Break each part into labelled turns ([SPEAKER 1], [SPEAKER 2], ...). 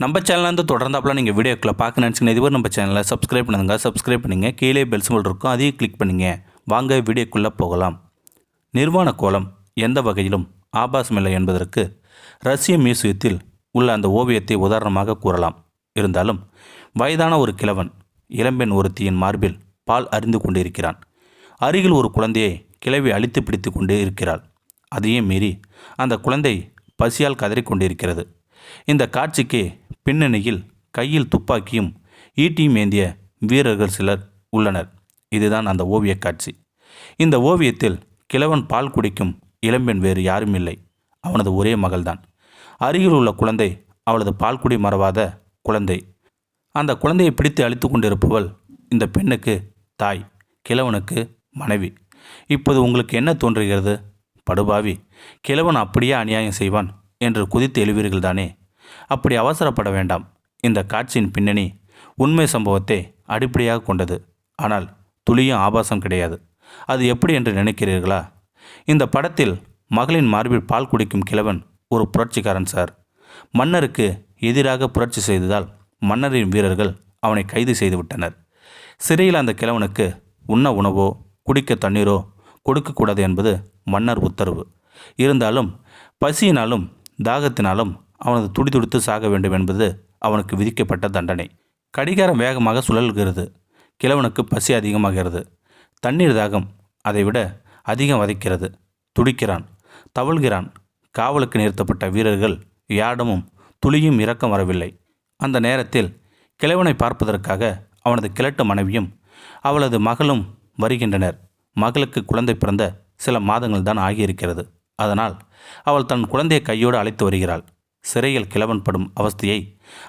[SPEAKER 1] நம்ம சேனலில் வந்து தொடர்ந்தாப்பில் நீங்கள் வீடியோக்களை பார்க்க நினச்சிங்கன்னா இதுவரை நம்ம சேனலை சப்ஸ்கிரைப் பண்ணுங்க சப்ஸ்கிரைப் பண்ணுங்கள் கீழே பெல் சிம்பிள் இருக்கும் அதையும் கிளிக் பண்ணுங்கள் வாங்க வீடியோக்குள்ளே போகலாம். நிர்வாண கோலம் எந்த வகையிலும் ஆபாசமில்லை என்பதற்கு ரஷ்ய மியூசியத்தில் உள்ள அந்த ஓவியத்தை உதாரணமாக கூறலாம். இருந்தாலும் வயதான ஒரு கிழவன் இளம்பெண் ஒருத்தியின் மார்பில் பால் அறிந்து கொண்டிருக்கிறான். அருகில் ஒரு குழந்தையை கிழவி அழித்து பிடித்து கொண்டு இருக்கிறாள். அதையும் மீறி அந்த குழந்தை பசியால் கதறிக்கொண்டிருக்கிறது இந்த காட்சிக்கு பின்னணியில் கையில் துப்பாக்கியும் ஈட்டியும் ஏந்திய வீரர்கள் சிலர் உள்ளனர். இதுதான் அந்த ஓவியக் காட்சி. இந்த ஓவியத்தில் கிழவன் பால் குடிக்கும் இளம்பெண் வேறு யாரும் இல்லை. அவனது ஒரே மகள்தான். அருகில் உள்ள குழந்தை அவளது பால்குடி மறவாத குழந்தை. அந்த குழந்தையை பிடித்து அழித்து கொண்டிருப்பவள் இந்த பெண்ணுக்கு தாய் கிழவனுக்கு மனைவி. இப்போது உங்களுக்கு என்ன தோன்றுகிறது? படுபாவி கிழவன் அப்படியே அநியாயம் செய்வான் என்று குதித்து எழுவீர்கள் தானே அப்படி அவசரப்பட வேண்டாம். இந்த காட்சியின் பின்னணி உண்மை சம்பவத்தை அடிப்படையாக கொண்டது. ஆனால் துளியும் ஆபாசம் கிடையாது. அது எப்படி என்று நினைக்கிறீர்களா? இந்த படத்தில் மகளின் மார்பில் பால் குடிக்கும் கிழவன் ஒரு புரட்சிக்காரன் சார். மன்னருக்கு எதிராக புரட்சி செய்ததால் மன்னரின் வீரர்கள் அவனை கைது செய்து விட்டனர். சிறையில் அந்த கிழவனுக்கு உண்ண உணவோ குடிக்க தண்ணீரோ கொடுக்கக்கூடாது என்பது மன்னர் உத்தரவு. இருந்தாலும் பசியினாலும் தாகத்தினாலும் அவனது துடிதுடித்து சாக வேண்டும் என்பது அவனுக்கு விதிக்கப்பட்ட தண்டனை. கடிகாரம் வேகமாக சுழல்கிறது. கிழவனுக்கு பசி அதிகமாகிறது. தண்ணீர் தாகம் அதைவிட அதிகம் வதைக்கிறது. துடிக்கிறான் தவழ்கிறான். காவலுக்கு நிறுத்தப்பட்ட வீரர்கள் யாரிடமும் துளியும் இரக்கம் வரவில்லை. அந்த நேரத்தில் கிழவனை பார்ப்பதற்காக அவனது கிழட்டு மனைவியும் அவளது மகளும் வருகின்றனர். மகளுக்கு குழந்தை பிறந்த சில மாதங்கள் தான் ஆகியிருக்கிறது. அதனால் அவள் தன் குழந்தையை கையோடு அழைத்து வருகிறாள். சிறையில் கிழவன் படும் அவஸ்தையை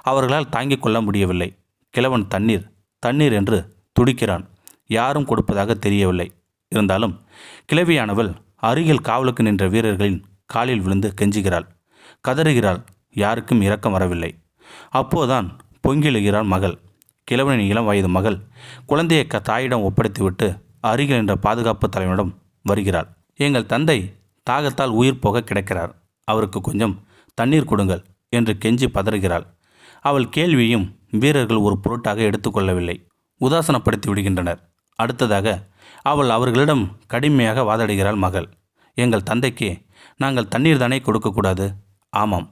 [SPEAKER 1] அவர்களால் தாங்கிக் கொள்ள முடியவில்லை. கிழவன் தண்ணீர் தண்ணீர் என்று துடிக்கிறான். யாரும் கொடுப்பதாக தெரியவில்லை. இருந்தாலும் கிழவியானவள் அருகில் காவலுக்கு நின்ற வீரர்களின் காலில் விழுந்து கெஞ்சுகிறாள். கதறுகிறாள். யாருக்கும் இரக்கம் வரவில்லை. அப்போதான் பொங்கிழுகிறாள் மகள். கிழவனின் இளம் வயது மகள் குழந்தையை க தாயிடம் ஒப்படைத்துவிட்டு அருகில் நின்ற பாதுகாப்பு தலைவனிடம் வருகிறாள். எங்கள் தந்தை தாகத்தால் உயிர் போக கிடக்கிறார். அவருக்கு கொஞ்சம் தண்ணீர் கொடுங்கள் என்று கெஞ்சி பதறுகிறாள். அவள் கேள்வியும் வீரர்கள் ஒரு பொருட்டாக எடுத்துக்கொள்ளவில்லை. உதாசனப்படுத்தி விடுகின்றனர். அடுத்ததாக அவள் அவர்களிடம் கடுமையாக வாதாடுகிறாள் மகள். எங்கள் தந்தைக்கு நாங்கள் தண்ணீர் தானே கொடுக்கக்கூடாது? ஆமாம்.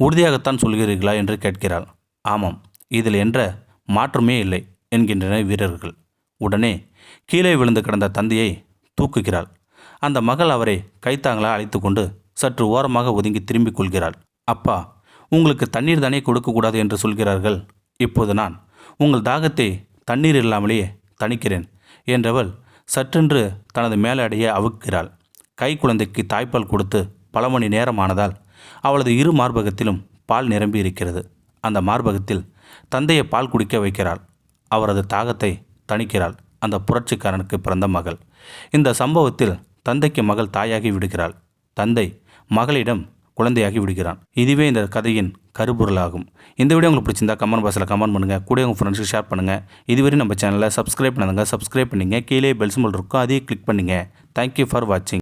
[SPEAKER 1] உறுதியாகத்தான் சொல்கிறீர்களா? என்று கேட்கிறாள். ஆமாம். இதில் என்ற மாற்றமே இல்லை என்கின்றனர் வீரர்கள். உடனே கீழே விழுந்து கிடந்த தந்தையை தூக்குகிறாள். அந்த மகள் அவரை கைத்தாங்களா அழைத்து கொண்டு சற்று ஓரமாக ஒதுங்கி திரும்பிக் கொள்கிறாள். அப்பா உங்களுக்கு தண்ணீர் தானே கொடுக்கக்கூடாது என்று சொல்கிறார்கள்? இப்போது நான் உங்கள் தாகத்தை தண்ணீர் இல்லாமலேயே தணிக்கிறேன் என்றவள் சற்றென்று தனது மேலடையை அவுக்கிறாள். கை குழந்தைக்கு தாய்ப்பால் கொடுத்து பல மணி நேரமானதால் அவளது இரு மார்பகத்திலும் பால் நிரம்பி இருக்கிறது. அந்த மார்பகத்தில் தந்தையை பால் குடிக்க வைக்கிறாள். அவரது தாகத்தை தணிக்கிறாள். அந்த புரட்சிக்காரனுக்கு பிறந்த மகள். இந்த சம்பவத்தில் தந்தைக்கு மகள் தாயாகி விடுகிறாள். தந்தை மகளிடம் குழந்தையாகி விடுகிறான். இதுவே இந்த கதையின் கருப்பொருளாகும் இந்த வீடியோ உங்களுக்கு பிடிச்சிருந்தா கமெண்ட் பாக்ஸில் கமெண்ட் பண்ணுங்கள் கூட உங்கள் ஃப்ரெண்ட்ஸுக்கு ஷேர் பண்ணுங்கள் இதுவரை நம்ம சேனலில் சப்ஸ்கிரைப் பண்ணுங்கள் சப்ஸ்கிரைப் பண்ணிங்க. கீழே பெல்ஸ் சிம்பிள் இருக்கும். அதையும் கிளிக் பண்ணுங்கள் தேங்க்யூ ஃபார் வாட்சிங்